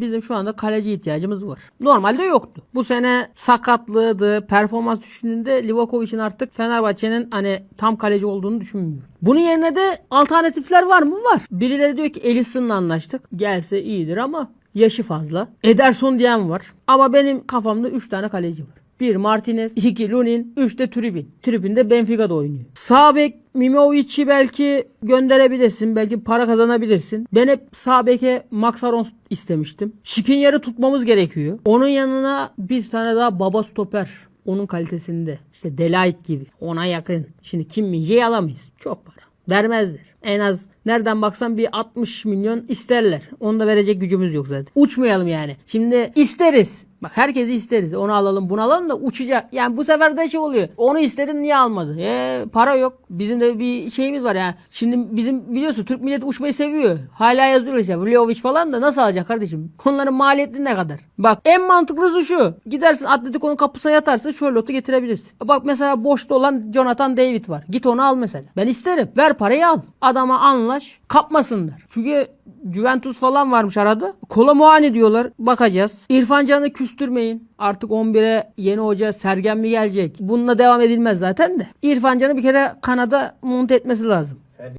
bizim şu anda kaleci ihtiyacımız var. Normalde yoktu. Bu sene sakatlığıydı, performans düşündüğünde Livakovic'in artık Fenerbahçe'nin hani tam kaleci olduğunu düşünmüyorum. Bunun yerine de alternatifler var mı? Var. Birileri diyor ki Elison'la anlaştık. Gelse iyidir ama yaşı fazla. Ederson diyen var. Ama benim kafamda 3 tane kaleci var. 1 Martinez, 2 Lunin, 3 de Tribin. Tribin de Benfica'da oynuyor. Sağ bek Mimovic'i belki gönderebilirsin. Belki para kazanabilirsin. Ben hep sağ beke Max Aron istemiştim. Şikinyar'ı tutmamız gerekiyor. Onun yanına bir tane daha baba stoper. Onun kalitesinde. İşte Delight gibi. Ona yakın. Şimdi Kim Minje'yi alamayız. Çok para. Vermezler. En az nereden baksan bir 60 milyon isterler. Onu da verecek gücümüz yok zaten. Uçmayalım yani. Şimdi isteriz. Bak herkesi isteriz. Onu alalım bunu alalım da uçacak. Yani bu sefer de şey oluyor. Onu istedin niye almadı? E, para yok. Bizim de bir şeyimiz var yani. Şimdi bizim biliyorsun Türk milleti uçmayı seviyor. Hala yazıyor işte. Vlahovic falan da nasıl alacak kardeşim? Onların maliyeti ne kadar? Bak en mantıklısı şu. Gidersin Atletico'nun kapısına yatarsın Charlotte'u getirebilirsin. Bak mesela boşta olan Jonathan David var. Git onu al mesela. Ben isterim. Ver parayı al. Adama anlaş. Kapmasınlar. Çünkü Juventus falan varmış arada. Kola muayene diyorlar. Bakacağız. İrfan Can'ı küstürmeyin. Artık 11'e yeni hoca Sergen mi gelecek? Bununla devam edilmez zaten de. İrfan Can'ı bir kere kanada monte etmesi lazım.